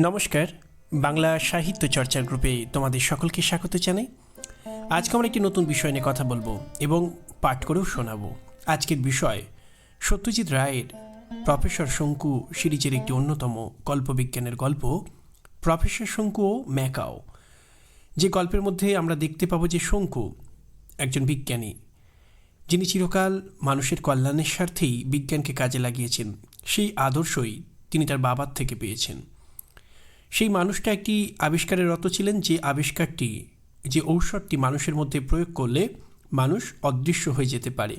নমস্কার, বাংলা সাহিত্য চর্চার গ্রুপে তোমাদের সকলকে স্বাগত জানাই। আজকে আমরা একটি নতুন বিষয় নিয়ে কথা বলব এবং পাঠ করেও শোনাবো। আজকের বিষয়, সত্যজিৎ রায়ের প্রফেসর শঙ্কু সিরিজের একটি অন্যতম কল্পবিজ্ঞানের গল্প, প্রফেসর শঙ্কু ও ম্যাকাও। যে গল্পের মধ্যে আমরা দেখতে পাবো যে শঙ্কু একজন বিজ্ঞানী, যিনি চিরকাল মানুষের কল্যাণের স্বার্থেই বিজ্ঞানকে কাজে লাগিয়েছেন। সেই আদর্শই তিনি তার বাবার থেকে পেয়েছেন। সেই মানুষটা একটি আবিষ্কারের রত ছিলেন যে আবিষ্কারটি, যে ঔষধটি মানুষের মধ্যে প্রয়োগ করলে মানুষ অদৃশ্য হয়ে যেতে পারে।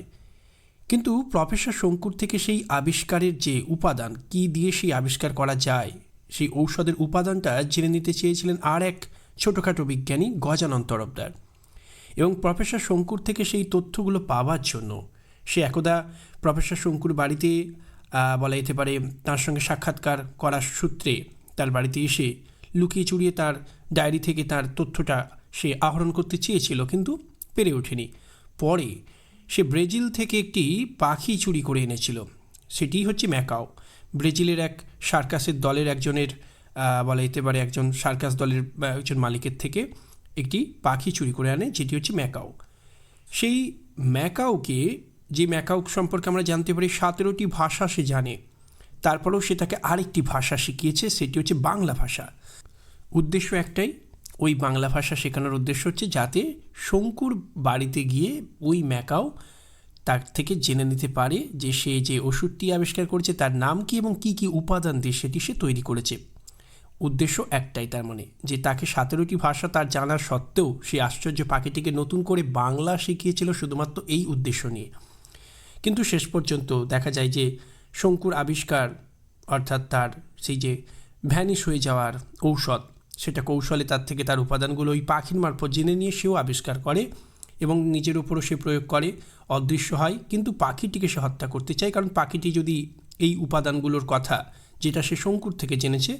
কিন্তু প্রফেসর শঙ্কুর থেকে সেই আবিষ্কারের যে উপাদান, কি দিয়ে সেই আবিষ্কার করা যায়, সেই ঔষধের উপাদানটা জেনে নিতে চেয়েছিলেন আর এক ছোটোখাটো বিজ্ঞানী গজানন তরফদার। এবং প্রফেসর শঙ্কুর থেকে সেই তথ্যগুলো পাওয়ার জন্য সে একদা প্রফেসর শঙ্কুর বাড়িতে বলা যেতে পারে, তার সঙ্গে সাক্ষাৎকার করার সূত্রে তার বাড়িতে এসে লুকিয়ে চুরিয়ে তার ডায়েরি থেকে তার তথ্যটা সে আহরণ করতে চেয়েছিল, কিন্তু পেরে ওঠেনি। পরে সে ব্রাজিল থেকে একটি পাখি চুরি করে এনেছিল। সেটি হচ্ছে ম্যাকাও। ব্রাজিলের এক সার্কাসের দলের একজনের বলা যেতে পারে একজন সার্কাস দলের একজন মালিকের থেকে একটি পাখি চুরি করে আনে, যেটি হচ্ছে ম্যাকাও। সেই ম্যাকাওকে, যে ম্যাকাও সম্পর্কে আমরা জানতে পারি, সতেরোটি ভাষা সে জানে। তারপরেও সে তাকে আরেকটি ভাষা শিখিয়েছে, সেটি হচ্ছে বাংলা ভাষা। উদ্দেশ্য একটাই, ওই বাংলা ভাষা শেখানোর উদ্দেশ্য হচ্ছে যাতে শঙ্কুর বাড়িতে গিয়ে ওই ম্যাকাও তার থেকে জেনে নিতে পারে যে সে যে ওষুধটি আবিষ্কার করেছে, তার নাম কি এবং কি কি উপাদান দিয়ে সেটি সে তৈরি করেছে। উদ্দেশ্য একটাই তার মানে যে তাকে সতেরোটি ভাষা তার জানার সত্ত্বেও সে আশ্চর্য পাখিটিকে নতুন করে বাংলা শিখিয়েছিল শুধুমাত্র এই উদ্দেশ্য নিয়ে। কিন্তু শেষ পর্যন্ত দেখা যায় যে শঙ্কুর আবিষ্কার, অর্থাৎ তার সেই যে ভ্যানিশ হয়ে যাওয়ার ঔষধ, সেটা কৌশলে তার থেকে তার উপাদানগুলো ওই পাখির মারফত জেনে নিয়ে সেও আবিষ্কার করে এবং নিজের উপরও সে প্রয়োগ করে, অদৃশ্য হয়। কিন্তু পাখিটিকে সে হত্যা করতে চায়, কারণ পাখিটি যদি এই উপাদানগুলোর কথা যেটা সে শঙ্কুর থেকে জেনেছে,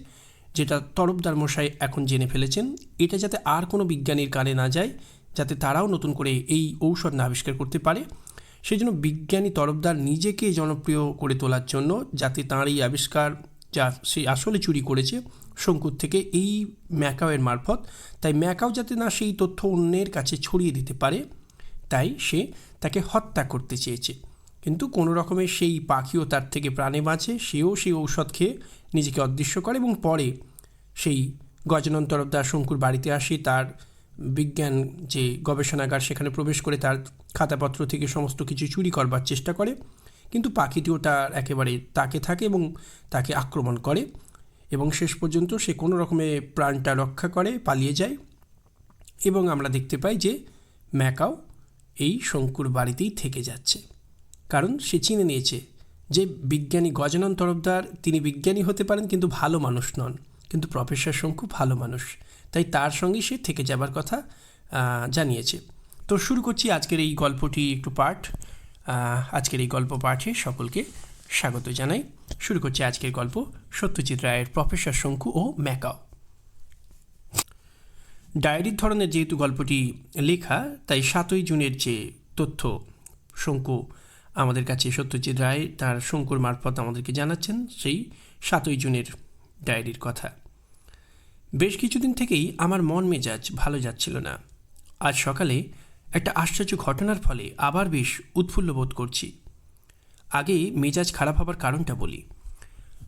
যেটা তরফদার মশাই এখন জেনে ফেলেছেন, এটা যাতে আর কোনো বিজ্ঞানীর কানে না যায়, যাতে তারাও নতুন করে এই ঔষধ না আবিষ্কার করতে পারে। সেই জন্য বিজ্ঞানী তরফদার নিজেকে জনপ্রিয় করে তোলার জন্য যাতে তাঁর এই আবিষ্কার যা সে আসলে চুরি করেছে শঙ্কুর থেকে এই ম্যাকাওয়ের মারফত। তাই ম্যাকাও যাতে না সেই তথ্য অন্যের কাছে ছড়িয়ে দিতে পারে, তাই সে তাকে হত্যা করতে চেয়েছে। কিন্তু কোনো রকমের সেই পাখিও তার থেকে প্রাণে বাঁচে, সেও সেই ঔষধ খেয়ে নিজেকে অদৃশ্য করে এবং পরে সেই গজানন তরফদার শঙ্কুর বাড়িতে আসে তার বিজ্ঞান যে গবেষণাগার সেখানে প্রবেশ করে তার খাতাপত্র থেকে সমস্ত কিছু চুরি করবার চেষ্টা করে। কিন্তু পাখিটিও তার একেবারে তাকে থাকে এবং তাকে আক্রমণ করে এবং শেষ পর্যন্ত সে কোনো রকমে প্রাণটা রক্ষা করে, পালিয়ে যায়। এবং আমরা দেখতে পাই যে ম্যাকাও এই শঙ্কুর বাড়িতেই থেকে যাচ্ছে। কারণ সে চিনে নিয়েছে যে বিজ্ঞানী গজানন তরফদার, তিনি বিজ্ঞানী হতে পারেন কিন্তু ভালো মানুষ নন। কিন্তু প্রফেসর শঙ্কু ভালো মানুষ। তাই তার সঙ্গে সে থেকে যাবার কথা জানিয়েছে। তো শুরু করছি আজকের এই গল্পটি একটু পাঠ। আজকের এই গল্প পাঠে সকলকে স্বাগত জানাই। শুরু করছি আজকের গল্প সত্যজিৎ রায়ের প্রফেসর শঙ্কু ও ম্যাকাও। ডায়েরির ধরনের যেহেতু গল্পটি লেখা, তাই সাতই জুনের যে তথ্য শঙ্কু আমাদের কাছে সত্যজিৎ রায় তার শঙ্কুর মারফত আমাদেরকে জানাচ্ছেন, সেই সাতই জুনের ডায়েরির কথা। বেশ কিছুদিন থেকেই আমার মন মেজাজ ভালো যাচ্ছিল না। আজ সকালে একটা আশ্চর্য ঘটনার ফলে আবার বেশ উৎফুল্ল বোধ করছি। আগে মেজাজ খারাপ হবার কারণটা বলি।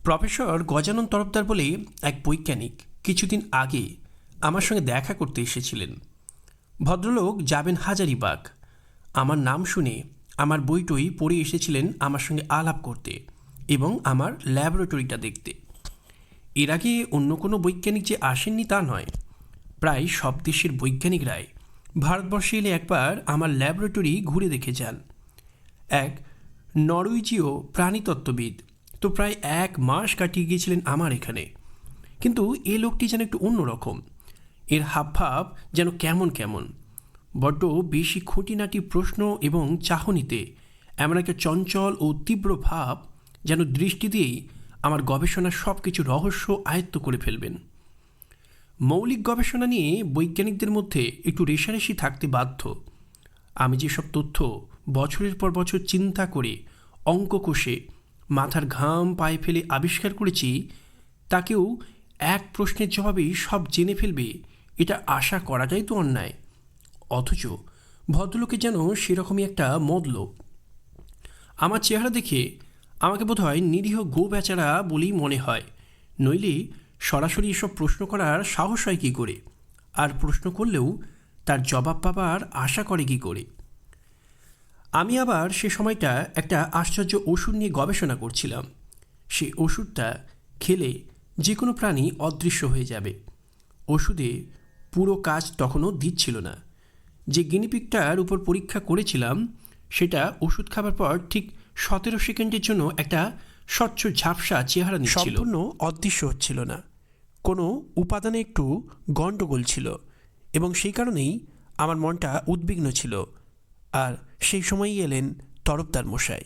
প্রফেসর গজানন তরফদার বলে এক বৈজ্ঞানিক কিছুদিন আগে আমার সঙ্গে দেখা করতে এসেছিলেন। ভদ্রলোক যাবেন হাজারিবাগ। আমার নাম শুনে আমার বইটই পড়ে এসেছিলেন আমার সঙ্গে আলাপ করতে এবং আমার ল্যাবরেটরিটা দেখতে। এর আগে অন্য কোনো বৈজ্ঞানিক যে আসেননি তা নয়। প্রায় সব দেশের বৈজ্ঞানিকরাই ভারতবর্ষে এলে একবার আমার ল্যাবরেটরি ঘুরে দেখে যান। এক নরওয়েজীয় প্রাণীতত্ত্ববিদ। তো প্রায় এক মাস কাটিয়ে গিয়েছিলেন আমার এখানে। কিন্তু এ লোকটি যেন একটু অন্যরকম এর হাবভাব যেন কেমন কেমন। বড্ড বেশি খুঁটিনাটি প্রশ্ন এবং চাহনিতে এমন একটা চঞ্চল ও তীব্র ভাব যেন দৃষ্টি দিয়েই আমার গবেষণার সব কিছু রহস্য আয়ত্ত করে ফেলবেন। মৌলিক গবেষণা নিয়ে বৈজ্ঞানিকদের মধ্যে একটু রেশারেশি থাকতে বাধ্য। আমি যেসব তথ্য বছরের পর বছর চিন্তা করে, অঙ্ক কষে, মাথার ঘাম পায়ে ফেলে আবিষ্কার করেছি, তাকেও এক প্রশ্নের জবাবেই সব জেনে ফেলবে, এটা আশা করাটাই তো অন্যায়। অথচ ভদ্রলোকে যেন সেরকমই একটা মতলব আমার চেহারা দেখে আমাকে বোধ হয় নিরীহ গো বেচারা বলেই মনে হয়। নইলে সরাসরি এসব প্রশ্ন করার সাহস হয় কী করে? আর প্রশ্ন করলেও তার জবাব পাবার আশা করে কী করে? আমি আবার সে সময়টা একটা আশ্চর্য ওষুধ নিয়ে গবেষণা করছিলাম। সে ওষুধটা খেলে যে কোনো প্রাণী অদৃশ্য হয়ে যাবে। ওষুধে পুরো কাজ তখনও দিচ্ছিল না। যে গিনিপিকটার উপর পরীক্ষা করেছিলাম, সেটা ওষুধ খাবার পর ঠিক সতেরো সেকেন্ডের জন্য একটা স্বচ্ছ ঝাপসা চেহারা নিচ্ছিল। সম্পূর্ণ অদৃশ্য হচ্ছিল না। কোনো উপাদানে একটু গণ্ডগোল ছিল এবং সেই কারণেই আমার মনটা উদ্বিগ্ন ছিল। আর সেই সময়ই এলেন তরফদার মশাই।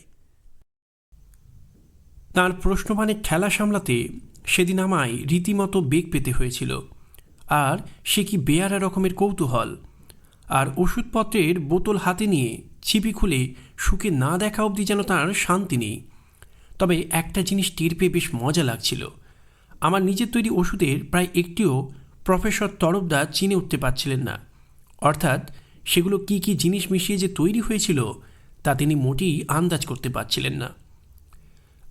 তার প্রশ্নবাণের খেলা সামলাতে সেদিন আমায় রীতিমতো বেগ পেতে হয়েছিল। আর সে কি বেয়ারা রকমের কৌতূহল? আর ওষুধপত্রের বোতল হাতে নিয়ে ছিপি খুলে সুখে না দেখা অবধি যেন তার শান্তি নেই। তবে একটা জিনিস টের পেয়ে বেশ মজা লাগছিল। আমার নিজের তৈরি ওষুধের প্রায় একটিও প্রফেসর তরফদার চিনে উঠতে পারছিলেন না। অর্থাৎ সেগুলো কি কি জিনিস মিশিয়ে যে তৈরি হয়েছিল, তা তিনি মোটেই আন্দাজ করতে পারছিলেন না।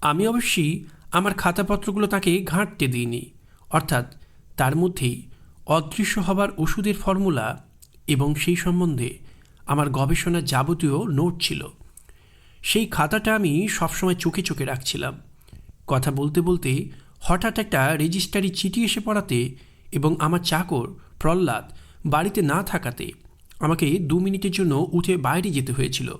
আমি অবশ্যই আমার খাতাপত্রগুলো তাকে ঘাঁটতে দিইনি। অর্থাৎ তার মধ্যেই অদৃশ্য হবার ওষুধের ফর্মুলা এবং সেই সম্বন্ধে আমার গবেষণার যাবতীয় নোট ছিল। সেই খাতাটা আমি সবসময় চোখে চোখে রাখছিলাম। কথা বলতে বলতে হঠাৎ একটা রেজিস্টারি চিঠি এসে পড়াতে এবং আমার চাকর প্রহ্লাদ বাড়িতে না থাকাতে আমাকে দু মিনিটের জন্য উঠে বাইরে যেতে হয়েছিল।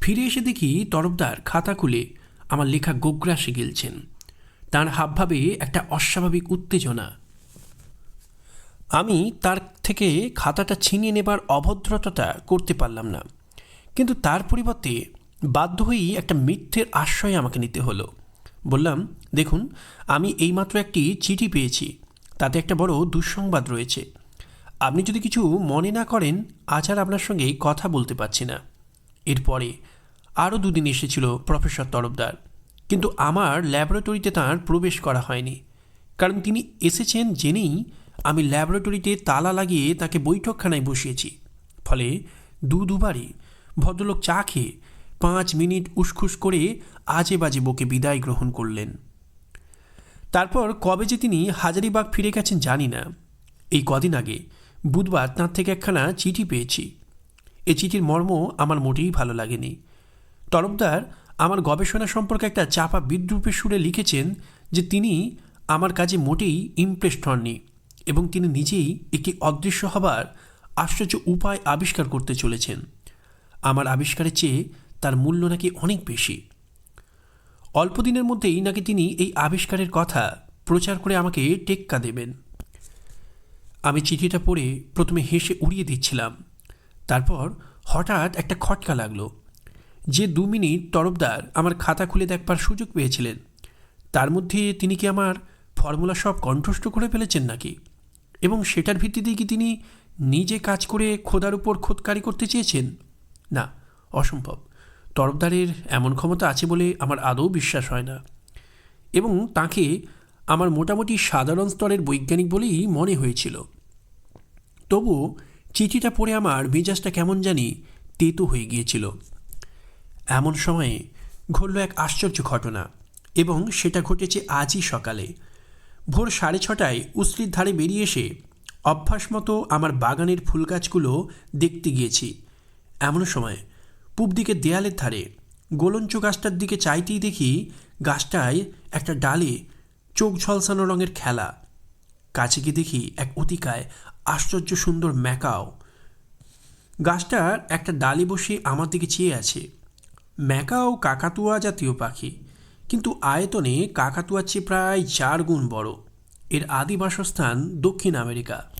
ফিরে এসে দেখি তরফদার খাতা খুলে আমার লেখা গোগ্রাসে গেলছেন। তার হাবভাবে একটা অস্বাভাবিক উত্তেজনা। আমি তার থেকে খাতাটা ছিনিয়ে নেবার অভদ্রতাটা করতে পারলাম না। কিন্তু তার পরিবর্তে বাধ্য হয়েই একটা মিথ্যের আশ্রয় আমাকে নিতে হলো। বললাম, দেখুন, আমি এইমাত্র একটি চিঠি পেয়েছি। তাতে একটা বড় দুঃসংবাদ রয়েছে। আপনি যদি কিছু মনে না করেন, আজ আর আপনার সঙ্গে কথা বলতে পারছি না। এরপরে আরও দুদিন এসেছিল প্রফেসর তরফদার। কিন্তু আমার ল্যাবরেটরিতে তাঁর প্রবেশ করা হয়নি। কারণ তিনি এসেছেন জেনেই আমি ল্যাবরেটরিতে তালা লাগিয়ে তাকে বৈঠকখানায় বসিয়েছি। ফলে দু দুবারই ভদ্রলোক চা খেয়ে পাঁচ মিনিট উসখুস করে আজে বাজে বকে বিদায় গ্রহণ করলেন। তারপর কবে যে তিনি হাজারিবাগ ফিরে গেছেন জানি না। এই কদিন আগে বুধবার তাঁর থেকে একখানা চিঠি পেয়েছি। এ চিঠির মর্ম আমার মোটেই ভালো লাগেনি। তরফদার আমার গবেষণা সম্পর্কে একটা চাপা বিদ্রুপের সুরে লিখেছেন যে তিনি আমার কাজে মোটেই ইমপ্রেসড হননি। এবং তিনি নিজেই একটি অদৃশ্য হবার আশ্চর্য উপায় আবিষ্কার করতে চলেছেন। আমার আবিষ্কারের চেয়ে তার মূল্য নাকি অনেক বেশি। অল্প দিনের মধ্যেই নাকি তিনি এই আবিষ্কারের কথা প্রচার করে আমাকে টেক্কা দেবেন। আমি চিঠিটা পড়ে প্রথমে হেসে উড়িয়ে দিচ্ছিলাম। তারপর হঠাৎ একটা খটকা লাগল। যে দু মিনিট তরফদার আমার খাতা খুলে দেখবার সুযোগ পেয়েছিলেন। তার মধ্যে তিনি কি আমার ফর্মুলা সব কণ্ঠস্থ করে ফেলেছেন নাকি? এবং সেটার ভিত্তিতেই কি তিনি নিজে কাজ করে খোদার উপর খোদকারি করতে চেয়েছেন? না, অসম্ভব। তরফদারের এমন ক্ষমতা আছে বলে আমার আদৌ বিশ্বাস হয় না। এবং তাকে আমার মোটামুটি সাধারণ স্তরের বৈজ্ঞানিক বলেই মনে হয়েছিল। তবু চিঠিটা পড়ে আমার মেজাজটা কেমন জানি তেতো হয়ে গিয়েছিল। এমন সময়ে ঘটল এক আশ্চর্য ঘটনা এবং সেটা ঘটেছে আজই সকালে। ভোর সাড়ে ছটায় উসলির ধারে বেরিয়ে এসে অভ্যাস মতো আমার বাগানের ফুল গাছগুলো দেখতে গিয়েছি। এমন সময় পূব দিকে দেয়ালের ধারে গোলঞ্চ গাছটার দিকে চাইতেই দেখি গাছটায় একটা ডালে চোখ ঝলসানো রঙের খেলা। কাছে গিয়ে দেখি এক অতিকায় আশ্চর্য সুন্দর ম্যাকাও। গাছটার একটা ডালে বসে আমার দিকে চেয়ে আছে। ম্যাকাও কাকাতুয়া জাতীয় পাখি। কিন্তু আয়তনে কাকাতুয়ার চেয়ে প্রায় চার গুণ বড়। এর আদি বাসস্থান দক্ষিণ আমেরিকা।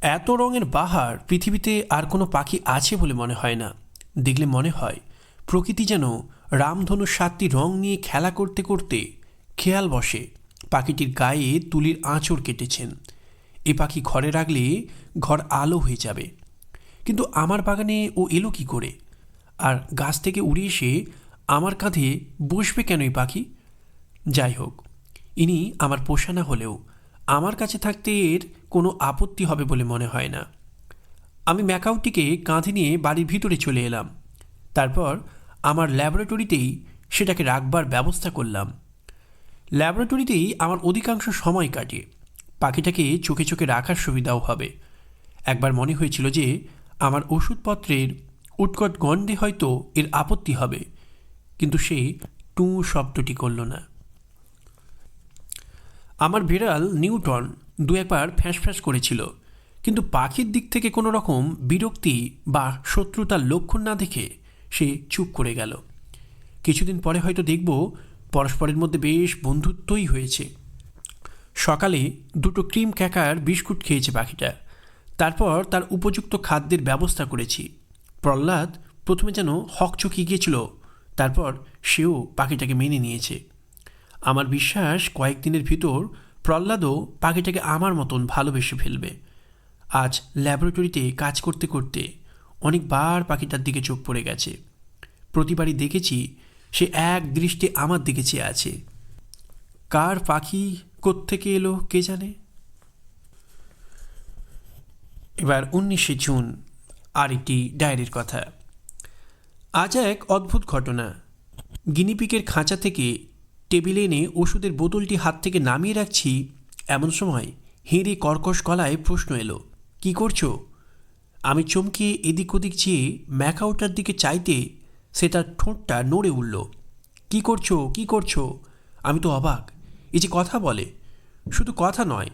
এত রঙের বাহার পৃথিবীতে আর কোনো পাখি আছে বলে মনে হয় না। দেখলে মনে হয়, প্রকৃতি যেন রামধনুর সাতটি রং নিয়ে খেলা করতে করতে খেয়াল বসে, পাখিটির গায়ে তুলির আঁচড় কেটেছেন। এ পাখি ঘরে রাখলে ঘর আলো হয়ে যাবে। কিন্তু আমার বাগানে ও এলো কি করে? আর গাছ থেকে উড়ে এসে আমার কাঁধে বসবে কেন এই পাখি? যাই হোক, ইনি আমার পোষা না হলেও আমার কাছে থাকতে এর কোনো আপত্তি হবে বলে মনে হয় না। আমি ম্যাকাউটিকে কাঁধে নিয়ে বাড়ির ভিতরে চলে এলাম। তারপর আমার ল্যাবরেটরিতেই সেটাকে রাখবার ব্যবস্থা করলাম। ল্যাবরেটরিতেই আমার অধিকাংশ সময় কাটে। পাখিটাকে চোখে চোখে রাখার সুবিধাও হবে। একবার মনে হয়েছিল যে আমার ওষুধপত্রের উৎকট গণ্ডে হয়তো এর আপত্তি হবে। কিন্তু সে টু শব্দটি করল না। আমার বিড়াল নিউটন দু একবার ফ্যাঁস ফ্যাঁস করেছিল, কিন্তু পাখির দিক থেকে কোনো রকম বিরক্তি বা শত্রুতার লক্ষণ না দেখে সে চুপ করে গেল। কিছুদিন পরে হয়তো দেখব পরস্পরের মধ্যে বেশ বন্ধুত্বই হয়েছে। সকালে দুটো ক্রিম ক্যাকার বিস্কুট খেয়েছে পাখিটা। তারপর তার উপযুক্ত খাদ্যের ব্যবস্থা করেছি। প্রহ্লাদ প্রথমে যেন হকচকিয়ে গিয়েছিল তারপর সেও পাখিটাকে মেনে নিয়েছে। আমার বিশ্বাস কয়েকদিনের ভিতর প্রহ্লাদও পাখিটাকে আমার মতন ভালোবেসে ফেলবে। আজ ল্যাবরেটরিতে কাজ করতে করতে অনেকবার পাখিটার দিকে চোখ পড়ে গেছে। প্রতিবারই দেখেছি সে এক দৃষ্টি আমার দিকে চেয়ে আছে। কার পাখি কোত্থেকে এলো কে জানে? এবার উনিশে জুন আর একটি ডায়েরির কথা। আজ এক অদ্ভুত ঘটনা। গিনিপিকের খাঁচা থেকে টেবিলে এনে ওষুধের বোতলটি হাত থেকে নামিয়ে রাখছি, এমন সময় হেঁড়ে কর্কশ গলায় প্রশ্ন এলো, কি করছ? আমি চমকে এদিক ওদিক চেয়ে ম্যাকাউটার দিকে চাইতে সে তার ঠোঁটটা নড়ে উঠল, কি করছ? কি করছ? আমি তো অবাক এই যে কথা বলে, শুধু কথা নয়,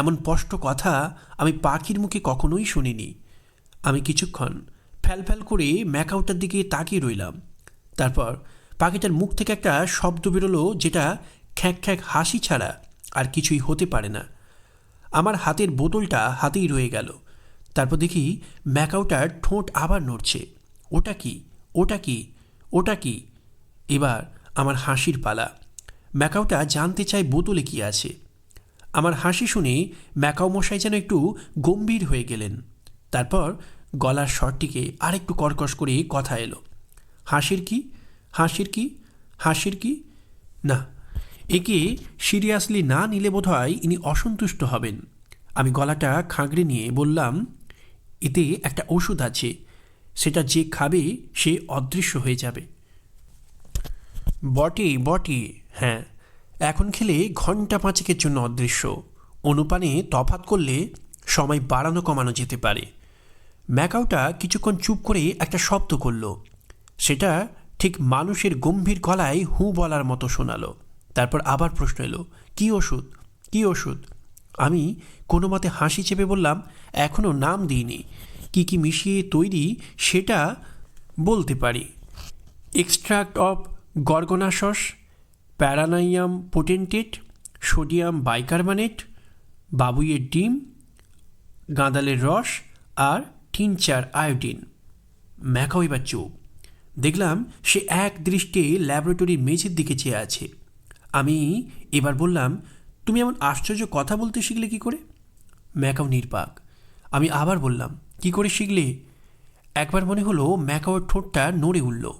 এমন স্পষ্ট কথা আমি পাখির মুখে কখনোই শুনিনি। আমি কিছুক্ষণ ফ্যাল ফ্যাল করে ম্যাকাউটার দিকে তাকিয়ে রইলাম। তারপর পাখিটার মুখ থেকে একটা শব্দ বেরোলো যেটা খ্যাঁক খ্যাঁক হাসি ছাড়া আর কিছুই হতে পারে না। আমার হাতের বোতলটা হাতেই রয়ে গেল। তারপর দেখি ম্যাকাউটার ঠোঁট আবার নড়ছে। ওটা কি? ওটা কি? ওটা কি? এবার আমার হাসির পালা। ম্যাকাউটা জানতে চায় বোতলে কি আছে। আমার হাসি শুনে ম্যাকাও মশাই যেন একটু গম্ভীর হয়ে গেলেন। তারপর গলার স্বরটিকে আরেকটু কর্কশ করে কথা এলো। হাসির কি? হাসির কি? হাসির কি? না। একে সিরিয়াসলি না নিলে বোধ হয় ইনি অসন্তুষ্ট হবেন। আমি গলাটা খাঁকড়ে নিয়ে বললাম, এতে একটা ওষুধ আছে। সেটা যে খাবে সে অদৃশ্য হয়ে যাবে। বটে বটে হ্যাঁ। এখন খেলে ঘণ্টা পাঁচেকের জন্য অদৃশ্য। অনুপানে তফাত করলে সময় বাড়ানো কমানো যেতে পারে। ম্যাকাউটা কিছুক্ষণ চুপ করে একটা শব্দ করল। সেটা ঠিক মানুষের গম্ভীর গলায় হু বলার মতো শোনালো। তারপর আবার প্রশ্ন এলো, কী ওষুধ? কী ওষুধ? আমি কোনো মতে হাসি চেপে বললাম এখনও নাম দিইনি। কি কি মিশিয়ে তৈরি সেটা বলতে পারি। এক্সট্রাক্ট অফ গর্গনাশস প্যারানাইয়াম পোটেন্টেট সোডিয়াম বাইকার্বনেট বাবুইয়ের ডিম গাঁদালের রস আর টিনচার আয়োডিন। ম্যাকাও এবার চোখ। দেখলাম সে এক দৃষ্টে ল্যাবরেটরির মেঝের দিকে চেয়ে আছে। আমি এবার বললাম, তুমি এমন আশ্চর্য কথা বলতে শিখলে কি করে? ম্যাকাও নির্বাক। আমি আবার বললাম, কি করে শিখলে? একবার মনে হলো ম্যাকাওর ঠোঁটটা নড়ে উঠল।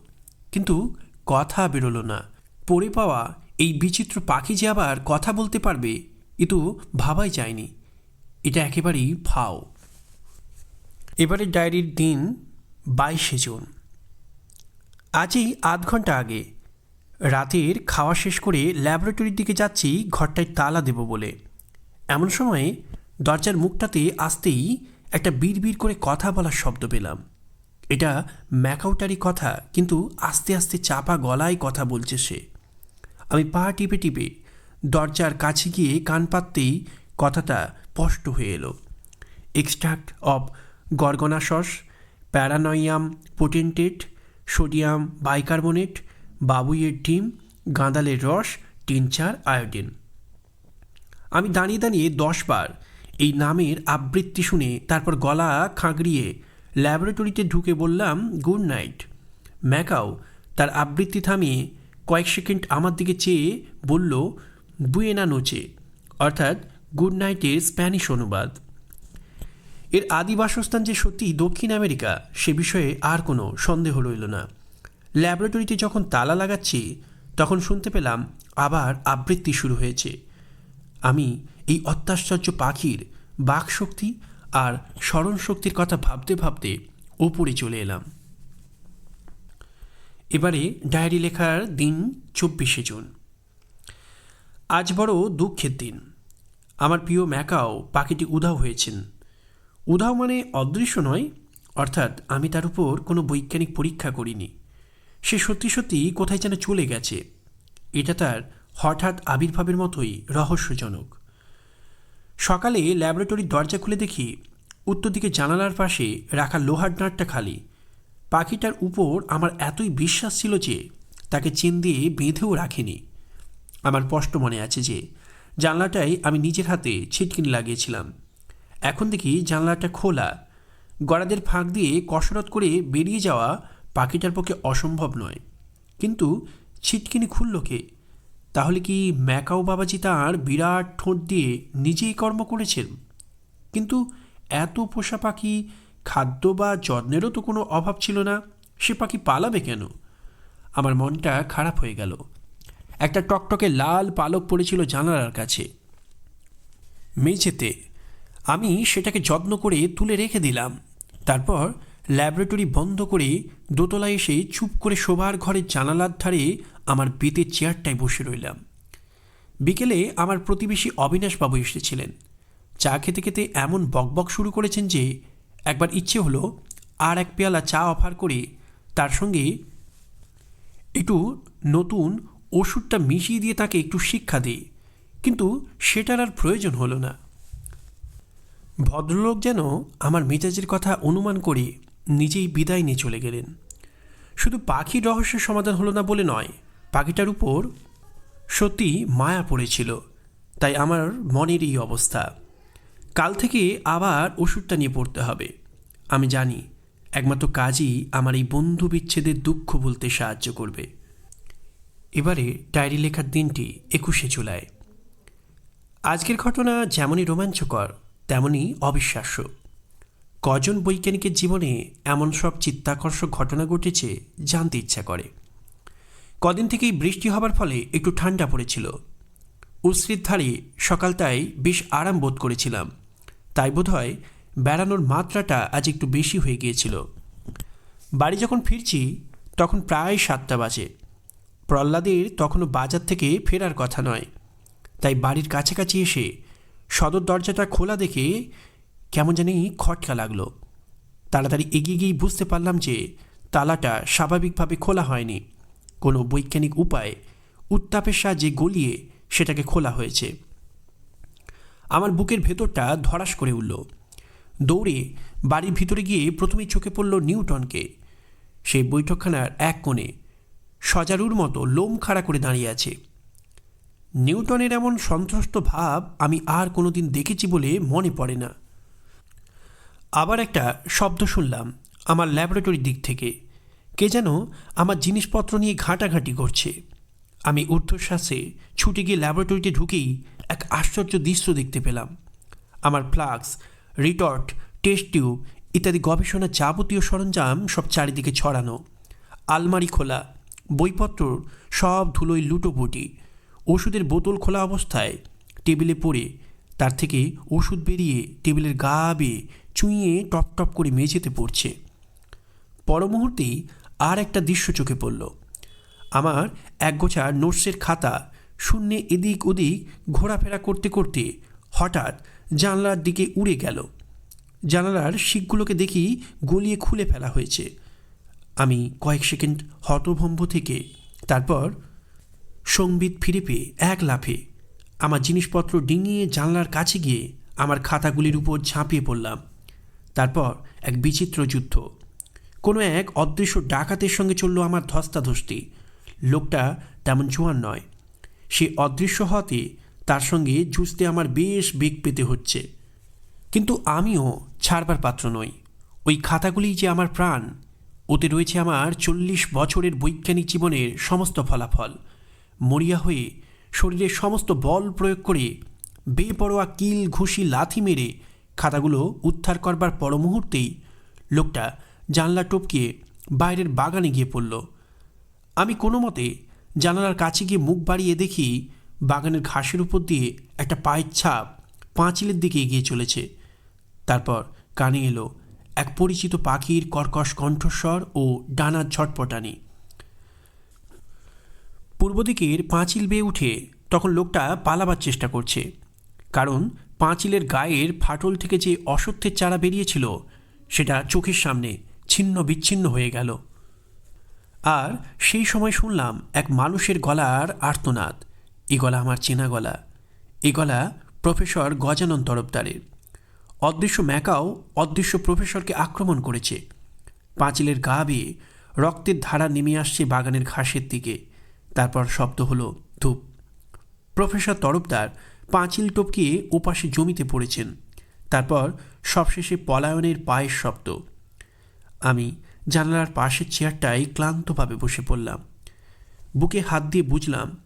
কিন্তু কথা বেরোলো না। পড়ে পাওয়া এই বিচিত্র পাখি যে আবার কথা বলতে পারবে, এ তো ভাবাই যায়নি। এটা একেবারেই ফাও। এবারে ডায়েরির দিন বাইশে জুন। আজই আধ ঘণ্টা আগে রাতের খাওয়া শেষ করে ল্যাবরেটরির দিকে যাচ্ছি, ঘরটায় তালা দেব বলে। এমন সময় দরজার মুখটাতে আসতেই একটা বিড় করে কথা বলার শব্দ পেলাম। এটা ম্যাকাউটারি কথা, কিন্তু আস্তে আস্তে চাপা গলায় কথা বলছে সে। আমি পা টিপে টিপে দরজার কাছে গিয়ে কান পাততেই কথাটা স্পষ্ট হয়ে এলো। এক্সট্রাক্ট অফ গর্গনাশস, প্যারানয়াম পোটেন্টেট, সোডিয়াম বাইকার্বনেট, বাবুইয়ের ডিম, গাঁদালের রস টিনচার আয়োডিন। আমি দাঁড়িয়ে দাঁড়িয়ে দশবার এই নামের আবৃত্তি শুনে তারপর গলা খাঁকড়িয়ে ল্যাবরেটরিতে ঢুকে বললাম, গুড নাইট। ম্যাকাও তার আবৃত্তি থামিয়ে কয়েক সেকেন্ড আমার দিকে চেয়ে বলল বুয়েনা নোচে। অর্থাৎ, গুড নাইটের স্প্যানিশ অনুবাদ। এর আদি বাসস্থান যে সত্যি দক্ষিণ আমেরিকা, সে বিষয়ে আর কোনো সন্দেহ রইল না। ল্যাবরেটরিতে যখন তালা লাগাচ্ছি, তখন শুনতে পেলাম আবার আবৃত্তি শুরু হয়েছে। আমি এই অত্যাশ্চর্য পাখির বাকশক্তি আর স্মরণ শক্তির কথা ভাবতে ভাবতে ওপরে চলে এলাম। এবারে ডায়েরি লেখার দিন চব্বিশে জুন। আজ বড় দুঃখের দিন। আমার প্রিয় ম্যাকাও পাখিটি উধাও হয়েছেন। উধাও মানে অদৃশ্য নয়, অর্থাৎ আমি তার উপর কোনো বৈজ্ঞানিক পরীক্ষা করিনি। সে সত্যি সত্যি কোথায় যেন চলে গেছে। এটা তার হঠাৎ আবির্ভাবের মতোই রহস্যজনক। সকালে ল্যাবরেটরির দরজা খুলে দেখি উত্তর দিকে জানালার পাশে রাখা লোহার ডাঁটটা খালি। পাখিটার উপর আমার এতই বিশ্বাস ছিল যে তাকে চেন দিয়ে বেঁধেও রাখিনি। আমার স্পষ্ট মনে আছে যে জানলাটাই আমি নিজের হাতে ছিটকিনি লাগিয়েছিলাম। এখন দেখি জানলাটা খোলা। গড়াদের ফাঁক দিয়ে কসরত করে বেরিয়ে যাওয়া পাখিটার পক্ষে অসম্ভব নয়। কিন্তু ছিটকিনি খুলল কে? তাহলে কি ম্যাকাও বাবাজি তাঁর বিরাট ঠোঁট দিয়ে নিজেই কর্ম করেছেন? কিন্তু এত পোষা পাখি খাদ্য বা যত্নেরও তো কোনো অভাব ছিল না, সে পাখি পালাবে কেন? আমার মনটা খারাপ হয়ে গেল। একটা টকটকে লাল পালক পড়েছিল জানালার কাছে। মেঝেতে আমি সেটাকে যত্ন করে তুলে রেখে দিলাম। তারপর ল্যাবরেটরি বন্ধ করে দোতলায় এসে চুপ করে শোবার ঘরের জানালার ধারে আমার বেতের চেয়ারটায় বসে রইলাম। বিকেলে আমার প্রতিবেশী অবিনাশবাবু এসেছিলেন। চা খেতে খেতে এমন বকবক শুরু করেছেন যে, একবার ইচ্ছে হলো আর এক পেয়ালা চা অফার করে তার সঙ্গে একটু নতুন ওষুধটা মিশিয়ে দিয়ে তাকে একটু শিক্ষা দিই কিন্তু সেটার আর প্রয়োজন হলো না। ভদ্রলোক যেন আমার মেজাজের কথা অনুমান করে নিজেই বিদায় নিয়ে চলে গেলেন। শুধু পাখির রহস্যের সমাধান হলো না বলে নয়, পাখিটার উপর সত্যি মায়া পড়েছিল। তাই আমার মনের এই অবস্থা। কাল থেকে আবার ওষুধটা নিয়ে পড়তে হবে। আমি জানি, একমাত্র কাজই আমার এই বন্ধু বিচ্ছেদের দুঃখ বলতে সাহায্য করবে। এবারে ডায়েরি লেখার দিনটি একুশে জুলাই। আজকের ঘটনা যেমনই রোমাঞ্চকর তেমনই অবিশ্বাস্য। কজন বৈজ্ঞানিকের জীবনে এমন সব চিত্তাকর্ষক ঘটনা ঘটেছে জানতে ইচ্ছা করে। কদিন থেকেই বৃষ্টি হবার ফলে একটু ঠান্ডা পড়েছিল। উশ্রিত ধারে সকালটায় বেশ আরাম বোধ করেছিলাম। তাই বোধহয় বেড়ানোর মাত্রাটা আজ একটু বেশি হয়ে গিয়েছিল। বাড়ি যখন ফিরছি, তখন প্রায় সাতটা বাজে। প্রহ্লাদের তখনও বাজার থেকে ফেরার কথা নয়। তাই বাড়ির কাছাকাছি এসে সদর দরজাটা খোলা দেখে কেমন জানি খটকা লাগল। তাড়াতাড়ি এগিয়ে গিয়েই বুঝতে পারলাম যে তালাটা স্বাভাবিকভাবে খোলা হয়নি। কোনো বৈজ্ঞানিক উপায়ে উত্তাপের সাহায্যে গলিয়ে সেটাকে খোলা হয়েছে। আমার বুকের ভেতরটা ধরাস করে উঠল। দৌড়ে বাড়ির ভিতরে গিয়ে প্রথমেই চোখে পড়ল নিউটনকে। সেই বৈঠকখানার এক কোণে সজারুর মতো লোম খাড়া করে দাঁড়িয়ে আছে। নিউটনের এমন সন্ত্রস্ত ভাব আমি আর কোনোদিন দেখেছি বলে মনে পড়ে না। আবার একটা শব্দ শুনলাম আমার ল্যাবরেটরির দিক থেকে। কে যেন আমার জিনিসপত্র নিয়ে ঘাঁটাঘাঁটি করছে। আমি ঊর্ধ্বশ্বাসে ছুটে গিয়ে ল্যাবরেটরিতে ঢুকেই এক আশ্চর্য দৃশ্য দেখতে পেলাম। আমার ফ্লাক্স, রিটর্ট, টেস্ট টিউব ইত্যাদি গবেষণার যাবতীয় সরঞ্জাম সব চারিদিকে ছড়ানো। আলমারি খোলা, বইপত্র, সব ধুলোয় লুটোপুটি। ওষুধের বোতল খোলা অবস্থায় টেবিলে পড়ে, তার থেকে ওষুধ বেরিয়ে টেবিলের গা বেয়ে চুইয়ে টপ টপ করে মেঝেতে পড়ছে। পর মুহূর্তেই আর একটা দৃশ্য চোখে পড়ল। আমার একগোছা নোটসের খাতা শূন্যে এদিক ওদিক ঘোরাফেরা করতে করতে হঠাৎ জানলার দিকে উড়ে গেল। জানালার শিকগুলোকে দেখি গলিয়ে খুলে ফেলা হয়েছে। আমি কয়েক সেকেন্ড হতভম্ব থেকে, তারপর সংগীত ফিরে পেয়ে এক লাফে আমার জিনিসপত্র ডিঙিয়ে জানলার কাছে গিয়ে আমার খাতাগুলির উপর ঝাঁপিয়ে পড়লাম। তারপর এক বিচিত্র যুদ্ধ। কোনো এক অদৃশ্য ডাকাতের সঙ্গে চলল আমার ধস্তাধস্তি। লোকটা তেমন জোয়ান নয়। সে অদৃশ্য হতে তার সঙ্গে জুঝতে আমার বেশ বেগ পেতে হচ্ছে। কিন্তু আমিও ছাড়বার পাত্র নই। ওই খাতাগুলি যে আমার প্রাণ, ওতে রয়েছে আমার চল্লিশ বছরের বৈজ্ঞানিক জীবনের সমস্ত ফলাফল। মরিয়া হয়ে শরীরের সমস্ত বল প্রয়োগ করে বেপরোয়া কিল ঘুষি লাথি মেরে খাতাগুলো উদ্ধার করবার পর মুহূর্তেই লোকটা জানলা টপকিয়ে বাইরের বাগানে গিয়ে পড়ল। আমি কোনো মতে জানালার কাছে গিয়ে মুখ বাড়িয়ে দেখি বাগানের ঘাসের উপর দিয়ে একটা পায়ের ছাপ পাঁচিলের দিকে এগিয়ে চলেছে। তারপর কানে এলো এক পরিচিত পাখির কর্কশ কণ্ঠস্বর ও ডানার ঝটপটানি পূর্ব দিকের পাঁচিল বেয়ে উঠে তখন লোকটা পালাবার চেষ্টা করছে। কারণ পাঁচিলের গায়ের ফাটল থেকে যে অসত্যের চারা বেরিয়েছিল, সেটা চোখের সামনে ছিন্ন বিচ্ছিন্ন হয়ে গেল। আর সেই সময় শুনলাম এক মানুষের গলার আর্তনাদ। এ গলা আমার চেনা গলা। এ গলা প্রফেসর গজানন তরফদারের। অদৃশ্য ম্যাকাও অদৃশ্য প্রফেসরকে আক্রমণ করেছে। পাঁচিলের গা বেয়ে রক্তের ধারা নেমে আসছে বাগানের ঘাসের দিকে। তারপর শব্দ হলো, ধূপ। প্রফেসর তরফদার পাঁচিল টপকিয়ে ওপাশে জমিতে পড়েছেন। তারপর সবশেষে পলায়নের পায়ের শব্দ। আমি জানালার পাশের চেয়ারটায় ক্লান্তভাবে বসে পড়লাম। বুকে হাত দিয়ে বুঝলাম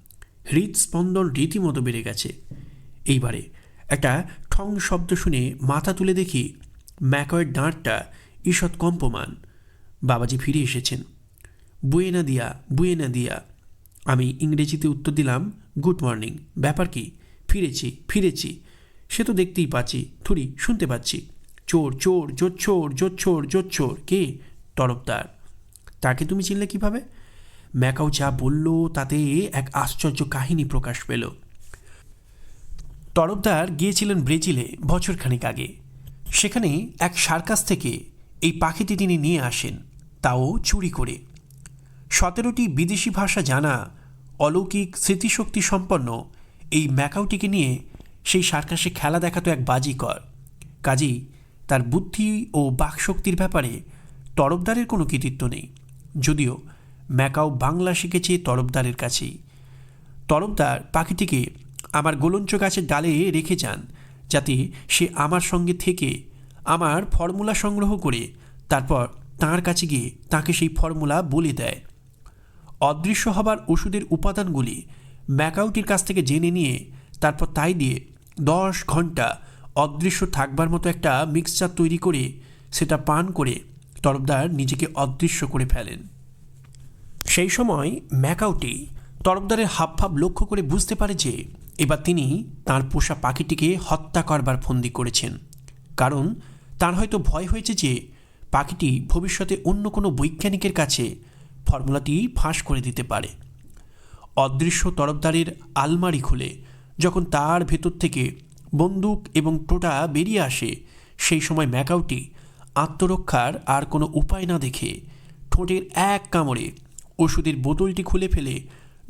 হৃদস্পন্দন রীতিমতো বেড়ে গেছে। এইবারে একটা ঠং শব্দ শুনে মাথা তুলে দেখি, ম্যাকয়ের দাঁড়টা ঈষৎ কম্পমান। বাবাজি ফিরে এসেছেন। বুয়ে বুয়েনা দিয়া বুয়েনা দিয়া আমি ইংরেজিতে উত্তর দিলাম, গুড মর্নিং। ব্যাপার কি? ফিরেছি ফিরেছি। সে তো দেখতেই পাচ্ছি থুরি শুনতে পাচ্ছি। চোর চোর চোর জোর চোর কে? তরফদার। তাকে তুমি চিনলে কীভাবে? ম্যাকাও যা বলল, তাতে এক আশ্চর্য কাহিনী প্রকাশ পেল। তরফদার গিয়েছিলেন ব্রেজিলে বছরখানেক আগে। সেখানে এক সার্কাস থেকে এই পাখিটি তিনি নিয়ে আসেন, তাও চুরি করে। সতেরোটি বিদেশি ভাষা জানা অলৌকিক স্মৃতিশক্তি সম্পন্ন এই ম্যাকাউটিকে নিয়ে সেই সার্কাসে খেলা দেখাতো এক বাজিকর। কাজেই তার বুদ্ধি ও বাকশক্তির ব্যাপারে তরফদারের কোনো কৃতিত্ব নেই। যদিও ম্যাকাও বাংলা শিখেছে তরফদারের কাছেই। তরফদার পাখিটিকে আমার গোলঞ্চ গাছের ডালে রেখে যান, যাতে সে আমার সঙ্গে থেকে আমার ফর্মুলা সংগ্রহ করে তারপর তার কাছে গিয়ে তাকে সেই ফর্মুলা বলে দেয়। অদৃশ্য হবার ওষুধের উপাদানগুলি ম্যাকাউটির কাছ থেকে জেনে নিয়ে তারপর তাই দিয়ে দশ ঘণ্টা অদৃশ্য থাকবার মতো একটা মিক্সচার তৈরি করে সেটা পান করে তরফদার নিজেকে অদৃশ্য করে ফেলেন। সেই সময় ম্যাকাউটি তরফদারের হাবভাব লক্ষ্য করে বুঝতে পারে যে এবার তিনি তার পোষা পাখিটিকে হত্যা করবার ফন্দি করেছেন। কারণ তার হয়তো ভয় হয়েছে যে পাখিটি ভবিষ্যতে অন্য কোনো বৈজ্ঞানিকের কাছে ফর্মুলাটি ফাঁস করে দিতে পারে। অদৃশ্য তরফদারের আলমারি খুলে যখন তার ভেতর থেকে বন্দুক এবং টোটা বেরিয়ে আসে, সেই সময় ম্যাকাউটি আত্মরক্ষার আর কোনো উপায় না দেখে ঠোঁটের এক কামড়ে ওষুধের বোতলটি খুলে ফেলে,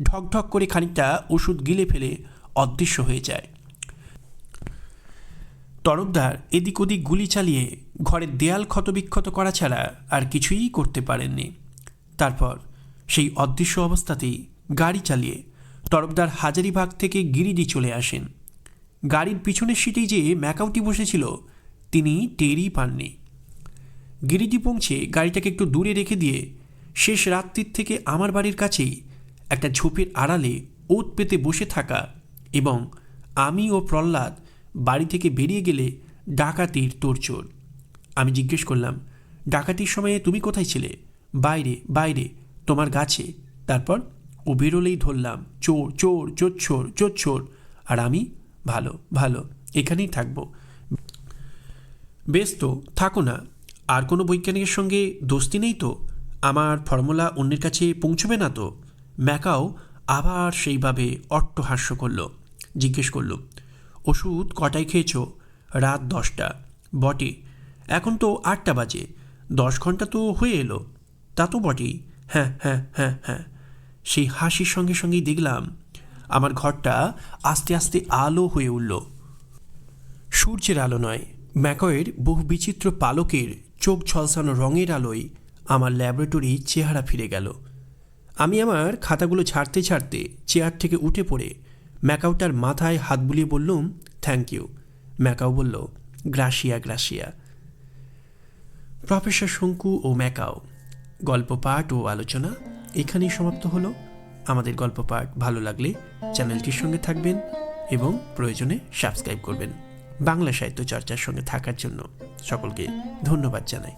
ঢকঢক করে খানিকটা ওষুধ গিলে ফেলে অদৃশ্য হয়ে যায়। তরফদার এদিক ওদিক গুলি চালিয়ে ঘরের দেয়াল ক্ষতবিক্ষত করা ছাড়া আর কিছুই করতে পারেননি। তারপর সেই অদৃশ্য অবস্থাতেই গাড়ি চালিয়ে তরফদার হাজারিবাগ থেকে গিরিডি চলে আসেন। গাড়ির পিছনের সিটেই যে ম্যাকাউটি বসেছিল, তিনি টেরই পাননি। গিরিডি পৌঁছে গাড়িটাকে একটু দূরে রেখে দিয়ে শেষ রাত্রির থেকে আমার বাড়ির কাছেই একটা ঝোপের আড়ালে ওত পেতে বসে থাকা এবং আমি ও প্রহ্লাদ বাড়ি থেকে বেরিয়ে গেলে ডাকাতির তোড়চোড় আমি জিজ্ঞেস করলাম, ডাকাতির সময়ে তুমি কোথায় ছিলে? বাইরে বাইরে, তোমার গাছে। তারপর ও বেরোলেই ধরলাম, চোর চোর চোর চোর চোর আর আমি, ভালো ভালো, এখানেই থাকব। বেশ তো, থাকো না। আর কোনো বৈজ্ঞানিকের সঙ্গে দোস্তি নেই তো? আমার ফর্মুলা অন্যের কাছে পৌঁছবে না তো? ম্যাকাও আবার সেইভাবে অট্টহাস্য করল, জিজ্ঞেস করল, ওষুধ কটায় খেয়েছ? রাত দশটা। বটে। এখন তো আটটা বাজে। দশ ঘণ্টা তো হয়ে এলো। তা তো বটেই। হ্যাঁ হ্যাঁ হ্যাঁ হ্যাঁ। সেই হাসির সঙ্গে সঙ্গেই দেখলাম আমার ঘরটা আস্তে আস্তে আলো হয়ে উঠল। সূর্যের আলো নয়, ম্যাকয়ের বহু বিচিত্র পালকের চোখ ঝলসানো রঙের আলোয় আমার ল্যাবরেটরি চেহারা ফিরে গেল। আমি আমার খাতাগুলো ছাড়তে ছাড়তে চেয়ার থেকে উঠে পড়ে ম্যাকাউটার মাথায় হাত বুলিয়ে বললুম থ্যাংক ইউ ম্যাকাও বলল গ্রাসিয়া গ্রাসিয়া প্রফেসর শঙ্কু ও ম্যাকাও গল্প পাঠ ও আলোচনা এখানেই সমাপ্ত হলো। আমাদের গল্প পাঠ ভালো লাগলে চ্যানেলটির সঙ্গে থাকবেন এবং প্রয়োজনে সাবস্ক্রাইব করবেন। বাংলা সাহিত্য চর্চার সঙ্গে থাকার জন্য সকলকে ধন্যবাদ জানাই।